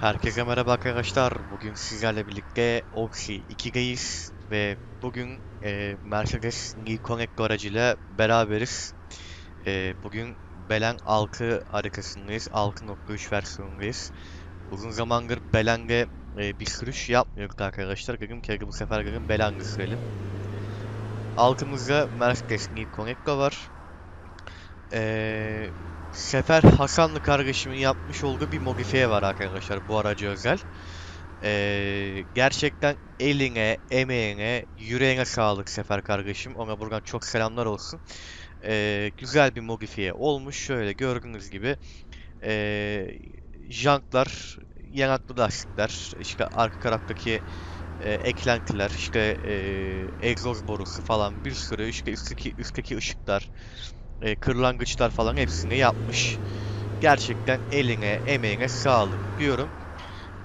Herkese merhaba arkadaşlar. Bugün sizlerle birlikte Oxy 2'deyiz ve bugün e, Mercedes Nicon aracıyla beraberiz. E, bugün Belen 6 harikasındayız. 6.3 versiyonundayız. Uzun zamandır Belen'de e, bir sürüş yapmıyorduk arkadaşlar. Dedim ki bu sefer dedim Belen'de sürelim. Altımızda Mercedes Nicon var. Eee Sefer Hasanlı kardeşimin yapmış olduğu bir modifiye var arkadaşlar bu araca özel. Ee, gerçekten eline, emeğine, yüreğine sağlık Sefer kardeşim. Ona buradan çok selamlar olsun. Ee, güzel bir modifiye olmuş. Şöyle gördüğünüz gibi ee, jantlar, yanaklı lastikler, işte arka taraftaki e, eklentiler, işte e, egzoz borusu falan bir sürü işte üstteki üstteki ışıklar, e, kırlangıçlar falan hepsini yapmış. Gerçekten eline, emeğine sağlık diyorum.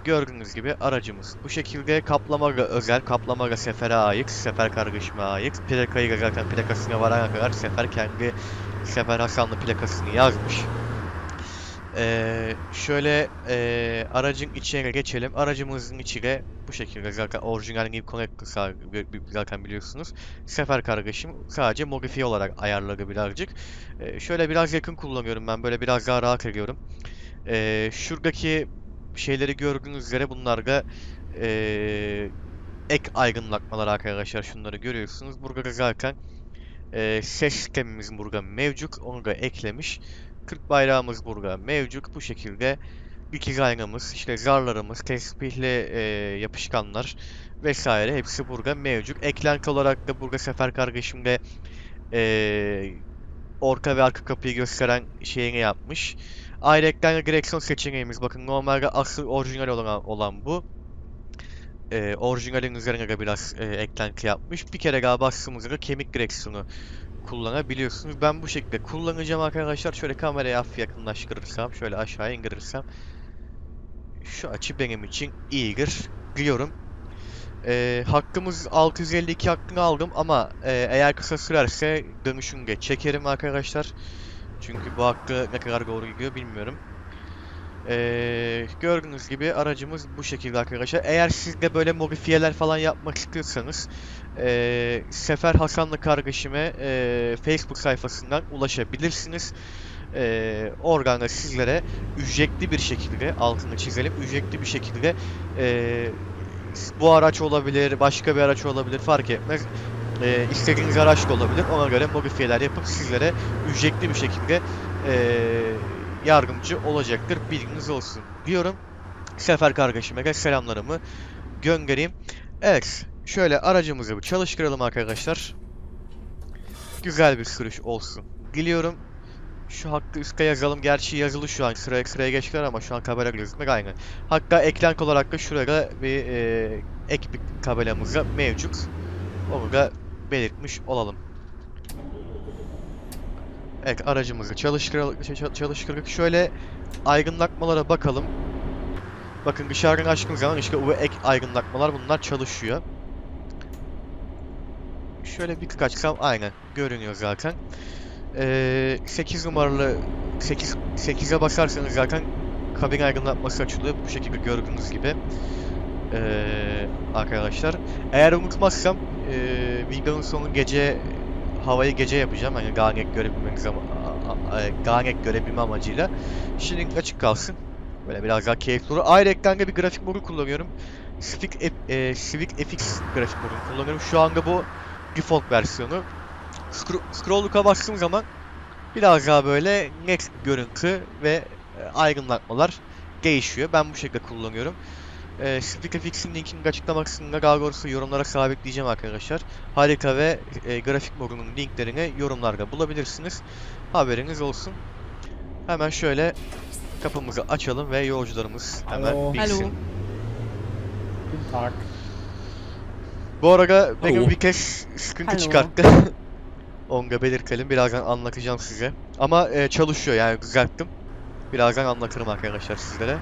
Gördüğünüz gibi aracımız bu şekilde kaplamaga özel, kaplamaga sefere ait, sefer kardeşime ait. Plakayı zaten plakasına varana kadar sefer kendi Sefer Hasanlı plakasını yazmış. Ee, şöyle ee, aracın içine geçelim. Aracımızın içine bu şekilde zaten orijinal New Connector zaten biliyorsunuz. Sefer kardeşim sadece modifiye olarak ayarladı birazcık. Ee, şöyle biraz yakın kullanıyorum ben böyle biraz daha rahat ediyorum. Ee, şuradaki şeyleri gördüğünüz üzere bunlar da ee, ek aydınlatmalar arkadaşlar şunları görüyorsunuz. Burada da zaten ee, ses sistemimiz burada mevcut. Onu da eklemiş. 40 bayrağımız burada mevcut. Bu şekilde dikiz aynamız, işte zarlarımız, tespihli e, yapışkanlar vesaire hepsi burada mevcut. Eklenti olarak da burada Sefer kardeşimde e, orta ve arka kapıyı gösteren şeyini yapmış. Ayrıca direksiyon seçeneğimiz bakın normalde asıl orijinal olan, olan bu. E, orijinalin üzerine de biraz e, eklenti yapmış. Bir kere daha bastığımızda kemik direksiyonu kullanabiliyorsunuz. Ben bu şekilde kullanacağım arkadaşlar. Şöyle kamerayı hafif yakınlaştırırsam, şöyle aşağı indirirsem şu açı benim için iyidir diyorum. Ee, hakkımız 652 hakkını aldım ama e, eğer kısa sürerse dönüşünde çekerim arkadaşlar. Çünkü bu hakkı ne kadar doğru gidiyor bilmiyorum. Ee, gördüğünüz gibi aracımız bu şekilde arkadaşlar. Eğer siz de böyle modifiyeler falan yapmak istiyorsanız e, Sefer Hasanlı kardeşime e, Facebook sayfasından ulaşabilirsiniz. E, oradan da sizlere ücretli bir şekilde altını çizelim ücretli bir şekilde e, bu araç olabilir başka bir araç olabilir fark etmez e, istediğiniz araç da olabilir ona göre modifiyeler yapıp sizlere ücretli bir şekilde e, yardımcı olacaktır bilginiz olsun diyorum Sefer kardeşime de selamlarımı göndereyim evet Şöyle aracımızı bir çalıştıralım arkadaşlar. Güzel bir sürüş olsun. Diliyorum. Şu hakkı üstte yazalım. Gerçi yazılı şu an. Sıraya sıraya geçtiler ama şu an tabela gözükmek aynı. Hatta eklenk olarak da şurada bir e, ek bir tabelamız da mevcut. Onu da belirtmiş olalım. Evet aracımızı çalıştırdık. çalıştırdık. Şöyle aydınlatmalara bakalım. Bakın dışarıdan açtığım zaman işte bu ek aydınlatmalar bunlar çalışıyor. Şöyle bir tık açsam aynen görünüyor zaten. Ee, 8 numaralı 8 8'e basarsanız zaten kabin aydınlatması açılıyor bu şekilde gördüğünüz gibi. Ee, arkadaşlar. Eğer unutmazsam e, videonun sonu gece havayı gece yapacağım. Hani garnet görebilmeniz ama garnet görebilme amacıyla. Şimdi açık kalsın. Böyle biraz daha keyifli olur. Ayrıca bir grafik modu kullanıyorum. Civic, e, Civic FX grafik modunu kullanıyorum. Şu anda bu default versiyonu. Scro scroll'luka bastığım zaman biraz daha böyle net görüntü ve e, aydınlatmalar değişiyor. Ben bu şekilde kullanıyorum. E, SpeakFX'in linkini açıklama kısmında daha doğrusu yorumlara sabitleyeceğim arkadaşlar. Harika ve e, grafik modunun linklerini yorumlarda bulabilirsiniz. Haberiniz olsun. Hemen şöyle kapımızı açalım ve yolcularımız hemen Alo. Guten Tag. Bu arada benim bir kez sıkıntı Alo. çıkarttı. Onu da belirtelim. Birazdan anlatacağım size. Ama e, çalışıyor yani düzelttim. Birazdan anlatırım arkadaşlar sizlere.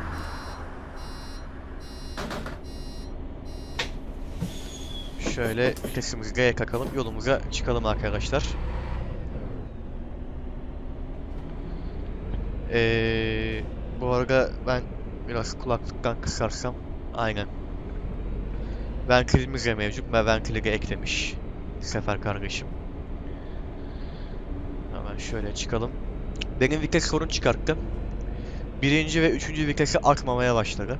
Şöyle vitesimizi G'ye takalım. Yolumuza çıkalım arkadaşlar. Ee, bu arada ben biraz kulaklıktan kısarsam. Aynen. Ventilimiz de mevcut ve ventili de eklemiş. Sefer kardeşim. Hemen şöyle çıkalım. Benim vites sorun çıkarttı. Birinci ve üçüncü vitesi akmamaya başladı.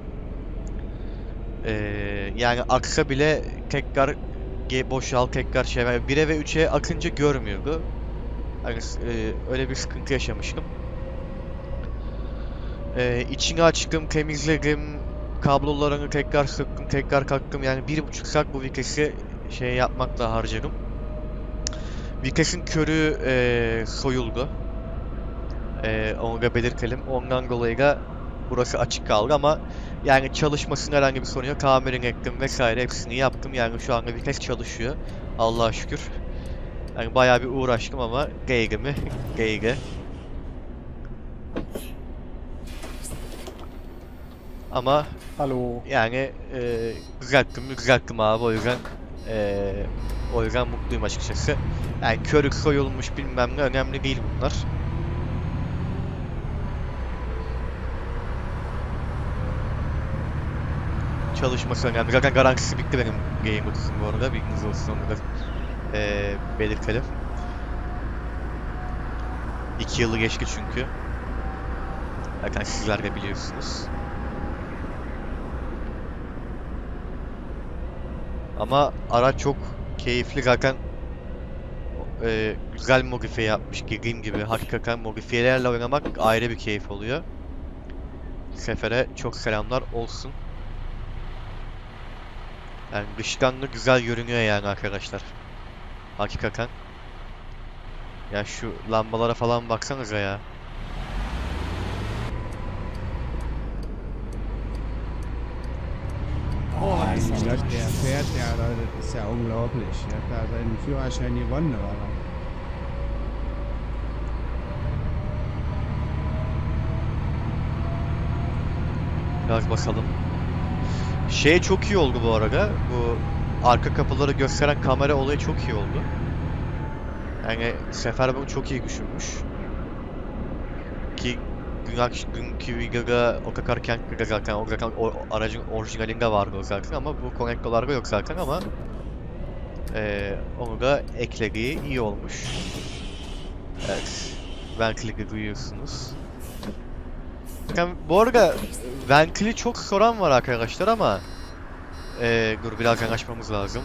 Ee, yani aksa bile tekrar boşal tekrar şey yani 1'e ve 3'e akınca görmüyordu. Hani e, öyle bir sıkıntı yaşamıştım. Ee, içini açtım, temizledim, kablolarını tekrar söktüm, tekrar kalktım. Yani bir buçuk saat bu vitesi şey yapmakla harcadım. Vitesin körü e, soyuldu. E, onu da belirtelim. Ondan dolayı da burası açık kaldı ama yani çalışmasında herhangi bir sorun yok. Tamirini ettim vesaire hepsini yaptım. Yani şu anda vites çalışıyor. Allah'a şükür. Yani bayağı bir uğraştım ama geyge mi? Geyge. Ama Hallo. yani e, düzelttim mi düzelttim abi o yüzden e, o yüzden mutluyum açıkçası. Yani körük soyulmuş bilmem ne önemli değil bunlar. Çalışması önemli. Zaten garantisi bitti benim Game Box'un bu arada. Bilginiz olsun onu da e, belirtelim. İki yılı geçti çünkü. Zaten sizler de biliyorsunuz. Ama araç çok keyifli zaten e, güzel modifiye yapmış dediğim gibi hakikaten modifiyelerle oynamak ayrı bir keyif oluyor. Sefere çok selamlar olsun. Yani dıştan da güzel görünüyor yani arkadaşlar. Hakikaten. Ya şu lambalara falan baksanıza ya. Oh, Gott, der fährt ja, das ist ja unglaublich. Er hat da seinen Führerschein gewonnen, oder? Biraz bakalım. Şey çok iyi oldu bu arada. Bu arka kapıları gösteren kamera olayı çok iyi oldu. Yani Sefer bunu çok iyi düşünmüş. Ki dün akş- dünkü videoda o kadar kendi zaten o zaten o, aracın orijinalinde vardı o zaten ama bu konektorlarda yok zaten ama eee, onu da eklediği iyi olmuş. Evet. Ventili duyuyorsunuz. Bu arada Ventili çok soran var arkadaşlar ama eee dur biraz yanaşmamız lazım.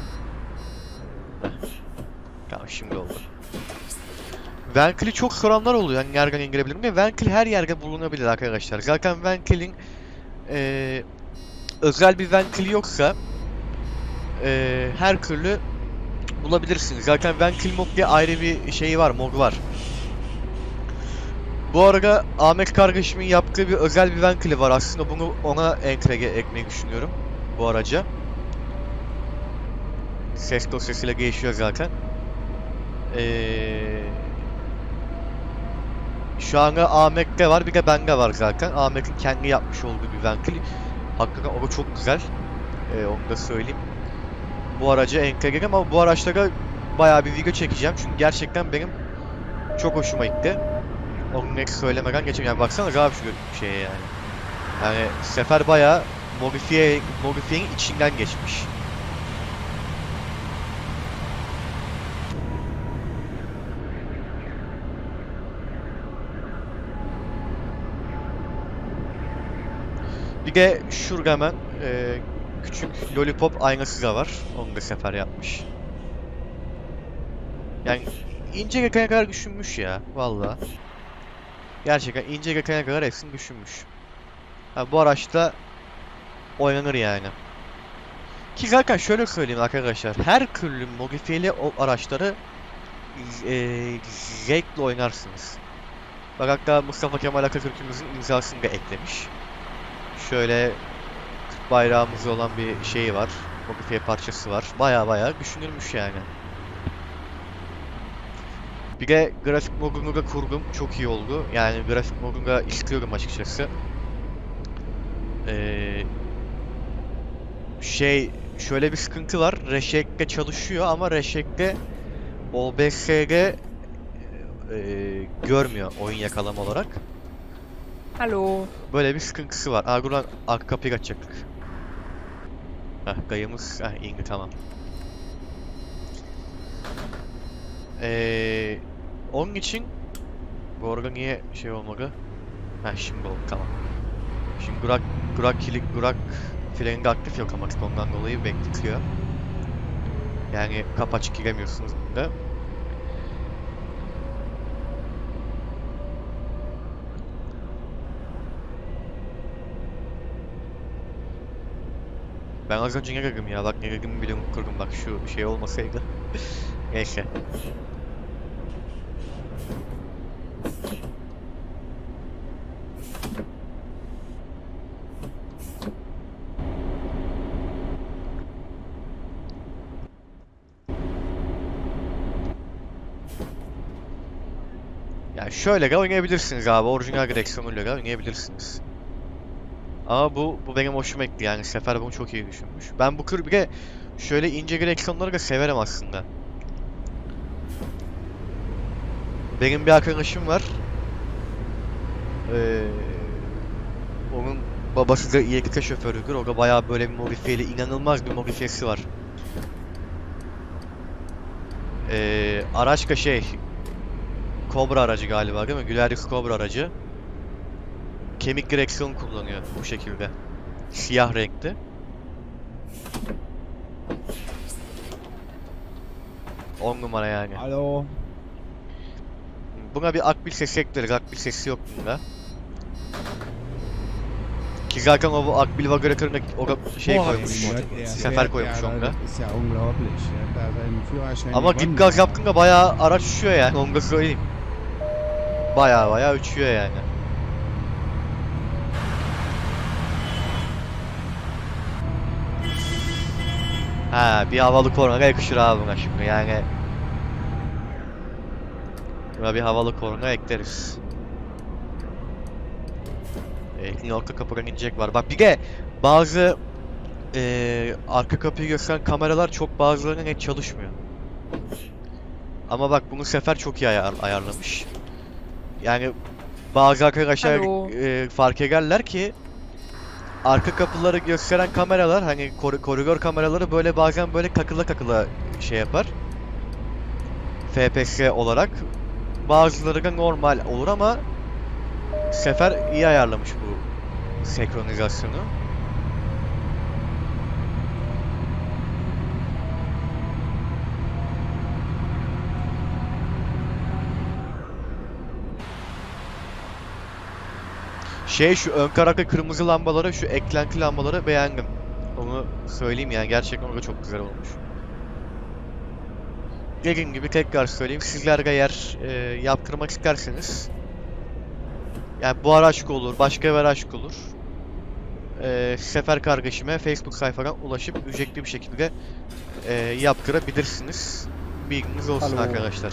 Tamam şimdi oldu. Ventili çok soranlar oluyor yani nereden indirebilirim diye. Ventil her yerde bulunabilir arkadaşlar. Zaten Ventil'in eee, özel bir ventili yoksa eee, her türlü bulabilirsiniz. Zaten Ventil mod diye ayrı bir şeyi var, mod var. Bu arada Ahmet kardeşimin yaptığı bir özel bir ventili var. Aslında bunu ona entegre etmeyi düşünüyorum. Bu araca. Ses dosyasıyla geçiyor zaten. Ee, şu anda Ahmet'te var bir de bende var zaten. Ahmet'in kendi yapmış olduğu bir ventil. Hakikaten o çok güzel. Ee, onu da söyleyeyim. Bu araca entegre ama bu araçlara bayağı bir video çekeceğim. Çünkü gerçekten benim çok hoşuma gitti. Onu net söylemeden geçemem. Yani baksana abi şu şeye yani. Yani sefer bayağı modifiye, modifiyenin içinden geçmiş. Bir de şurada hemen e, küçük lollipop aynası da var. Onu da sefer yapmış. Yani ince kadar düşünmüş ya valla. Gerçekten ince detaya kadar hepsini düşünmüş. Ha, bu araçta oynanır yani. Ki zaten şöyle söyleyeyim arkadaşlar. Her türlü modifiyeli araçları eee zevkle oynarsınız. Bak hatta Mustafa Kemal Atatürk'ümüzün imzasını da eklemiş. Şöyle bayrağımız olan bir şeyi var. Modifiye parçası var. Baya baya düşünülmüş yani. Bir de grafik da kurdum. Çok iyi oldu. Yani grafik da istiyorum açıkçası. Ee, şey şöyle bir sıkıntı var. Reşek'te çalışıyor ama Reşek'te OBS'de e, görmüyor oyun yakalama olarak. Hallo. Böyle bir sıkıntısı var. Aa buradan arka kapıyı açacaktık. Heh gayımız heh indi tamam. Ee, onun için arada niye şey olmadı? Heh şimdi oldu tamam. Şimdi Gurak Gurak kilit Gurak de aktif yok ama ondan dolayı bekletiyor. Yani kapı açık giremiyorsunuz bunda. Ben az önce ne dedim ya bak ne dediğimi bile unutturdum bak şu şey olmasaydı. Neyse. Şöyle de oynayabilirsiniz abi. Orijinal direksiyonuyla da oynayabilirsiniz. Ama bu bu benim hoşuma gitti yani Sefer bunu çok iyi düşünmüş. Ben bu kır bir de şöyle ince direksiyonları da severim aslında. Benim bir arkadaşım var. Ee, onun babası da İEK şoförüdür. O da bayağı böyle bir modifiyeli, inanılmaz bir modifiyesi var. Ee, araç da şey, Cobra aracı galiba değil mi? Güler Cobra aracı. Kemik direksiyon kullanıyor bu şekilde. Siyah renkli. On numara yani. Hallo. Buna bir akbil sesi ekleriz. Akbil sesi yok bunda. Ki zaten o bu akbil da şey koymuş. Sefer koymuş onda. Da Ama dip gaz hat. yaptığında bayağı araç uçuyor yani. Onu da söyleyeyim. Bayağı bayağı uçuyor yani. Ha bir havalı korna yakışır abi buna şimdi yani. Buna bir havalı korna ekleriz. Ee, New York'ta kapıdan inecek var. Bak bir de bazı eee arka kapıyı gösteren kameralar çok bazılarına net çalışmıyor. Ama bak bunu Sefer çok iyi ayar- ayarlamış. Yani bazı arkadaşlar eee, fark ederler ki arka kapıları gösteren kameralar hani kor- koridor kameraları böyle bazen böyle kakıla kakıla şey yapar. FPS olarak. Bazıları da normal olur ama Sefer iyi ayarlamış bu senkronizasyonu. Şey şu ön karakter kırmızı lambaları, şu eklenti lambaları beğendim. Onu söyleyeyim yani gerçekten o da çok güzel olmuş. Dediğim gibi tekrar söyleyeyim sizler de eğer e, yaptırmak isterseniz yani bu araç olur, başka bir araç olur. E, Sefer kardeşime Facebook sayfadan ulaşıp ücretli bir şekilde e, yaptırabilirsiniz. Bilginiz olsun Alo. arkadaşlar.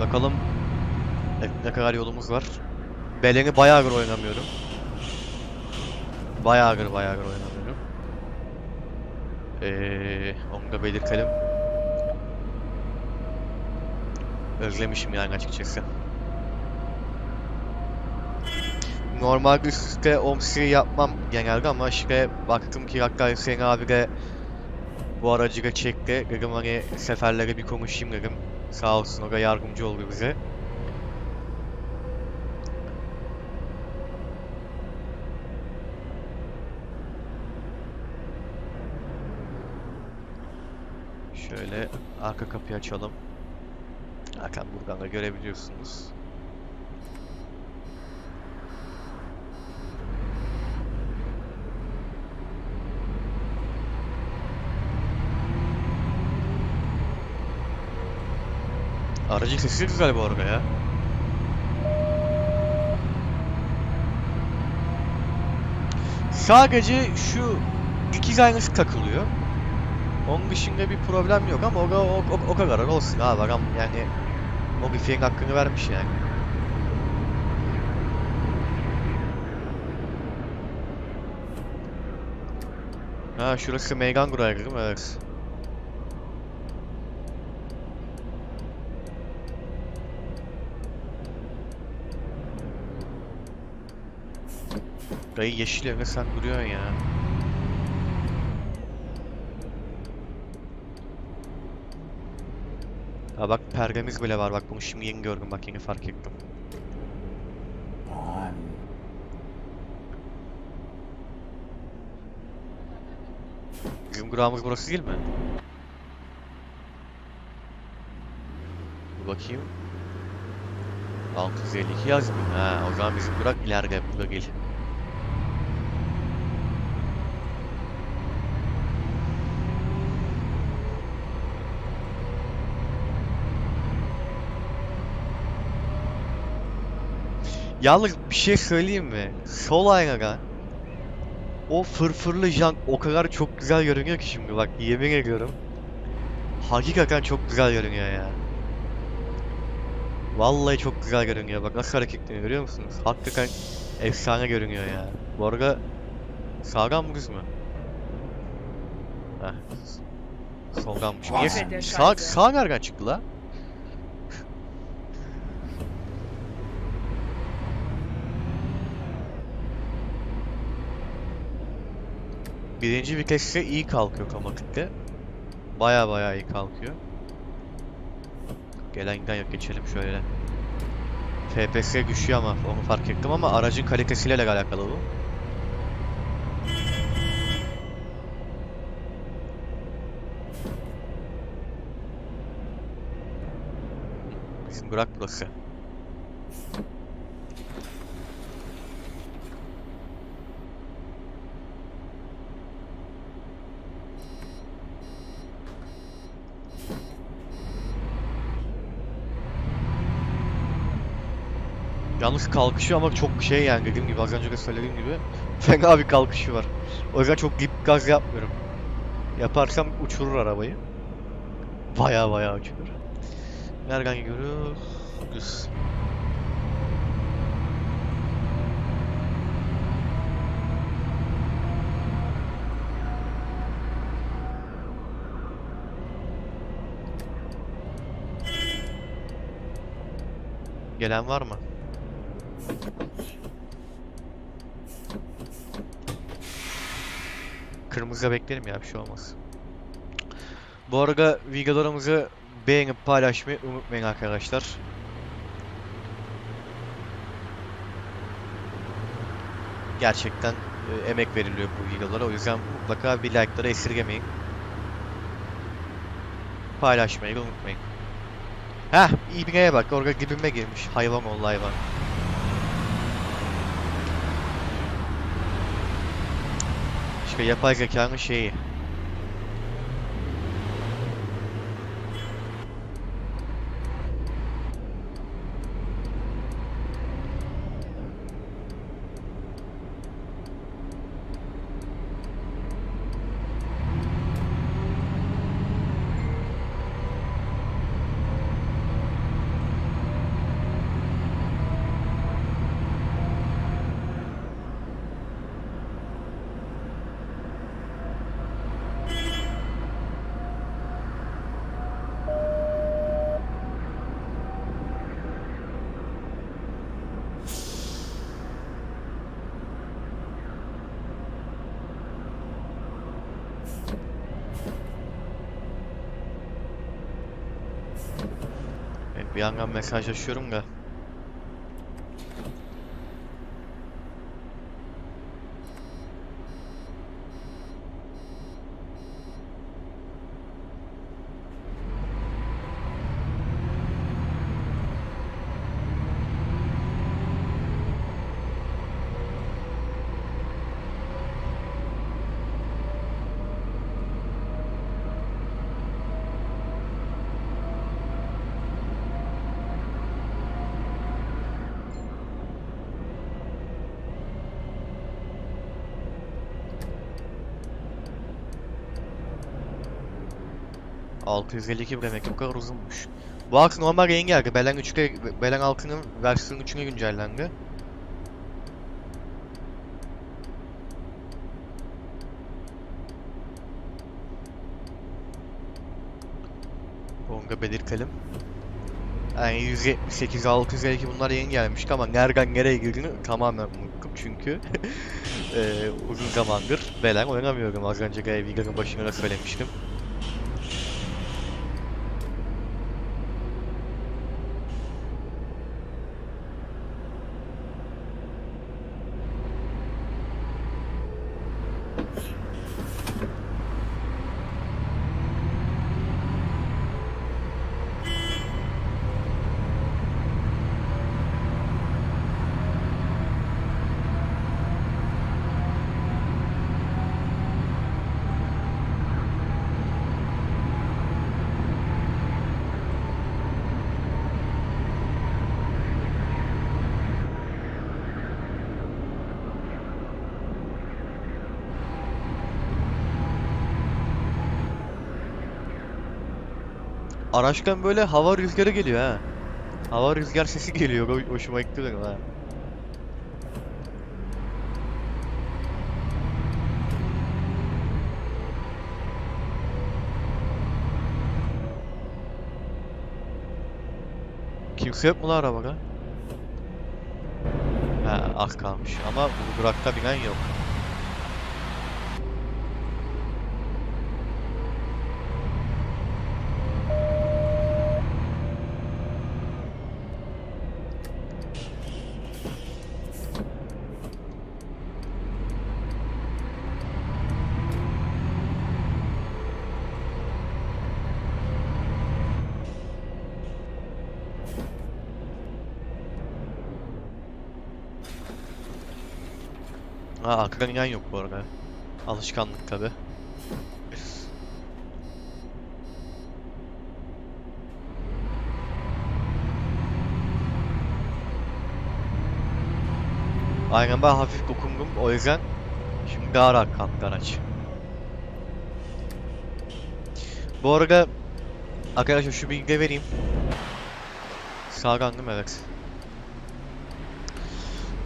Bakalım ne, ne kadar yolumuz var. Belen'i bayağıdır oynamıyorum. Bayağıdır bayağıdır oynamıyorum. Ee, onu da belirtelim. Özlemişim yani açıkçası. Normalde üst üste OMSI yapmam genelde ama işte baktım ki hatta Hüseyin abi de bu aracı da çekti. Dedim hani seferlere bir konuşayım dedim. Sağ olsun o da yardımcı oldu bize. Şöyle arka kapıyı açalım. Zaten buradan da görebiliyorsunuz. Aracın sesi güzel bu arada ya. Sadece şu dikiz aynası takılıyor. Onun dışında bir problem yok ama o, o, o, o kadar olsun abi adam yani modifiyenin hakkını vermiş yani. Ha şurası Meydan Guray'dı değil? Evet. Dayı yeşil evde sen duruyorsun ya. Ha bak perdemiz bile var bak bunu şimdi yeni gördüm bak yeni fark ettim. Bizim durağımız burası değil mi? Bir bakayım. 652 yazmıyor. Ha o zaman bizim durak ileride burada değil. Yalnız bir şey söyleyeyim mi? Sol aynadan o fırfırlı jant o kadar çok güzel görünüyor ki şimdi bak yemin ediyorum. Hakikaten çok güzel görünüyor ya. Vallahi çok güzel görünüyor bak nasıl hareketleniyor görüyor musunuz? Hakikaten efsane görünüyor ya. Bu arada sağdan mı düz mü? Heh. Soldanmış. Niye? Sağ, sağ nereden çıktı la? Birinci viteste iyi kalkıyor otomatikte. Baya baya iyi kalkıyor. Gelen giden yok geçelim şöyle. FPS düşüyor ama onu fark ettim ama aracın kalitesiyle de alakalı bu. Bizim Burak burası. Yalnız kalkışı ama çok şey yani dediğim gibi az önce de söylediğim gibi fena bir kalkışı var. O yüzden çok dip gaz yapmıyorum. Yaparsam uçurur arabayı. Baya baya uçurur. Nereden gidiyoruz? Gelen var mı? Kırmızıda beklerim ya bir şey olmaz. Bu arada videolarımızı beğenip paylaşmayı unutmayın arkadaşlar. Gerçekten e, emek veriliyor bu videolara o yüzden mutlaka bir like'ları esirgemeyin. Paylaşmayı unutmayın. Heh, İbne'ye bak orada dibime girmiş. Hayvan ol hayvan. İşte yapay zekanın şeyi. Ben bir yandan mesajlaşıyorum da. 652 demek bu kadar uzunmuş. Bu halk normal yayın geldi. Belen 3'e Belen halkının versiyon 3'üne güncellendi. Onga belirtelim. Yani 178, 652 bunlar yeni gelmişti ama nereden nereye girdiğini tamamen unuttum çünkü eee, uzun zamandır Belen oynamıyorum. Az önce videonun başında da söylemiştim. Araçtan böyle hava rüzgarı geliyor ha. Hava rüzgar sesi geliyor. Ho- Hoşuma gitti benim ha. Kimse yok mu lan arabada? Ha, az kalmış ama bu durakta binen yok. Ha, arkadan inen yok bu arada. Alışkanlık tabi. Aynen ben hafif dokundum o yüzden şimdi daha rahat kalktı araç. Bu arada arkadaşlar şu bilgi vereyim. Değil mi? Evet.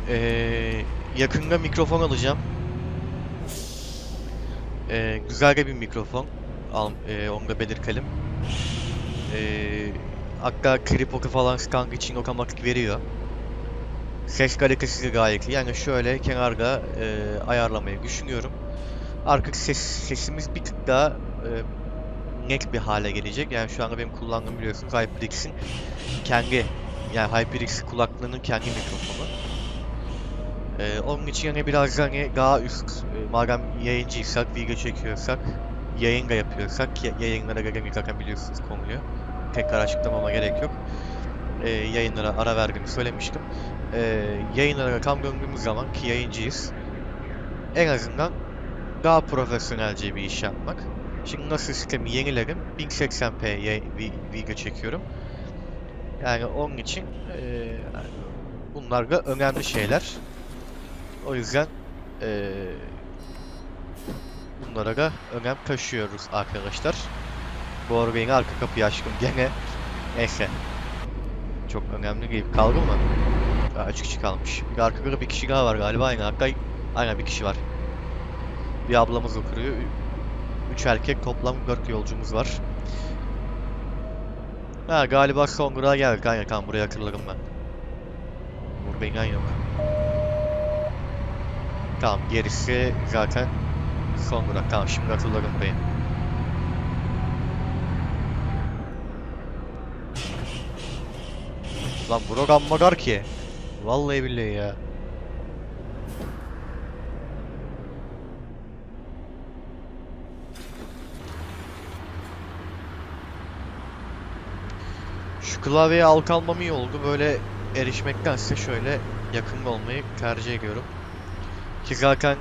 Ee, yakında mikrofon alacağım. Ee, güzel bir mikrofon. Al, ee, onu da belirtelim. Ee, hatta Kripoku falan skank için otomatik veriyor. Ses kalitesi de gayet iyi. Yani şöyle kenarda ee, ayarlamayı düşünüyorum. Artık ses sesimiz bir tık daha ee, net bir hale gelecek. Yani şu anda benim kullandığım biliyorsunuz HyperX'in kendi yani HyperX kulaklığının kendi mikrofonu. Ee, onun için hani biraz hani daha üst, e, madem yayıncıysak, video çekiyorsak, yayın da yapıyorsak, ya- yayınlara göre zaten biliyorsunuz konuyu. Tekrar açıklamama gerek yok. Ee, yayınlara ara verdiğimi söylemiştim. Ee, yayınlara tam döndüğümüz zaman ki yayıncıyız, en azından daha profesyonelce bir iş yapmak. Şimdi nasıl sistemi yenilerim, 1080p yay- vi- video çekiyorum. Yani onun için eee bunlar da önemli şeyler. O yüzden eee bunlara da önem taşıyoruz arkadaşlar. Bu arada yine arka kapıyı açtım gene. Neyse. Çok önemli değil. Kaldı mı? Aa, üç kişi kalmış. Bir de arkada bir kişi daha var galiba. Aynen. Hatta aynen bir kişi var. Bir ablamız oturuyor. Üç erkek toplam dört yolcumuz var. Ha galiba son geldik. Aynen tamam buraya hatırlarım ben. Burada inen yok. Tamam gerisi zaten son durak. Tamam şimdi hatırladım burayı. Lan bura amma dar ki. Vallahi billahi ya. Şu klavyeye alt almam iyi oldu. Böyle erişmektense şöyle yakın olmayı tercih ediyorum. Ki zaten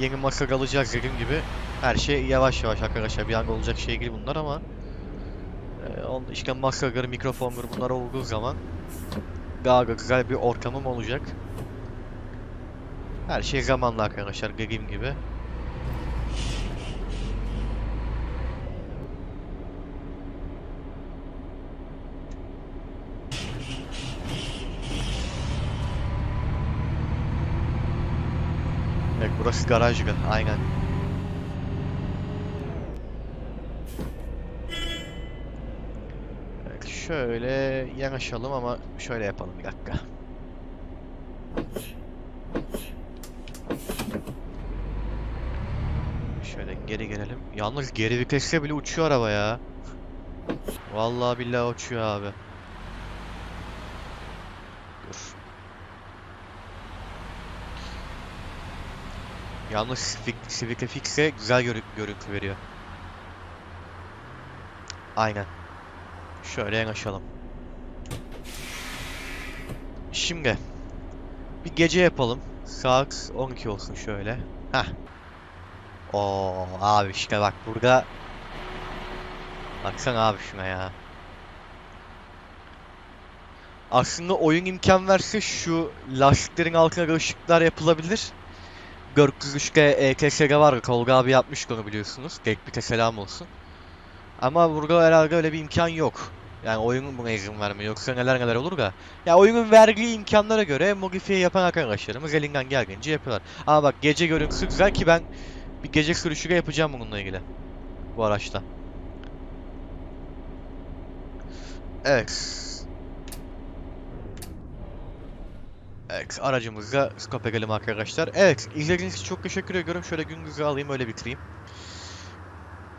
yeni masa alacak dediğim gibi her şey yavaş yavaş arkadaşlar. Bir anda olacak şey değil bunlar ama e, işte masaları, mikrofonları bunlar olduğu zaman daha da güzel bir ortamım olacak. Her şey zamanla arkadaşlar dediğim gibi. Burası garajdı. Aynen. Evet, şöyle yanaşalım ama şöyle yapalım bir dakika. Şöyle geri gelelim. Yalnız geri vitesle bile uçuyor araba ya. Vallahi billahi uçuyor abi. Yalnız Civic, FX'e güzel görü- görüntü veriyor. Aynen. Şöyle yanaşalım. Şimdi bir gece yapalım. Saat 12 olsun şöyle. Heh. Oo abi işte bak burada Baksana abi şuna ya. Aslında oyun imkan verse şu lastiklerin altına ışıklar yapılabilir. 403G ETSG var. Tolga abi yapmıştı onu biliyorsunuz. Gekbik'e selam olsun. Ama burada herhalde öyle bir imkan yok. Yani oyunun buna izin vermiyor. Yoksa neler neler olur da. Ya oyunun verdiği imkanlara göre modifiye yapan arkadaşlarımız elinden geldiğince yapıyorlar. Ama bak gece görüntüsü güzel ki ben bir gece sürüşü yapacağım bununla ilgili. Bu araçta. Evet. Evet, aracımızla stop edelim arkadaşlar. Evet, izlediğiniz için çok teşekkür ediyorum. Şöyle gününüzü alayım, öyle bitireyim.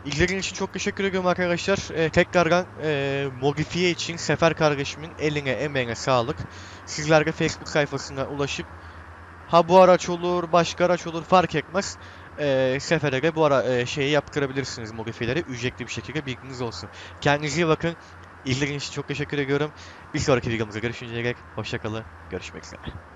İzlediğiniz için çok teşekkür ediyorum arkadaşlar. Ee, tekrardan e, modifiye için Sefer kardeşimin eline, emeğine sağlık. Sizler de Facebook sayfasına ulaşıp ha bu araç olur, başka araç olur fark etmez. Ee, Sefer'e de bu ara e, şeyi yaptırabilirsiniz modifiyeleri ücretli bir şekilde bilginiz olsun. Kendinize iyi bakın. İzlediğiniz için çok teşekkür ediyorum. Bir sonraki videomuzda görüşünceye dek hoşçakalın. Görüşmek üzere.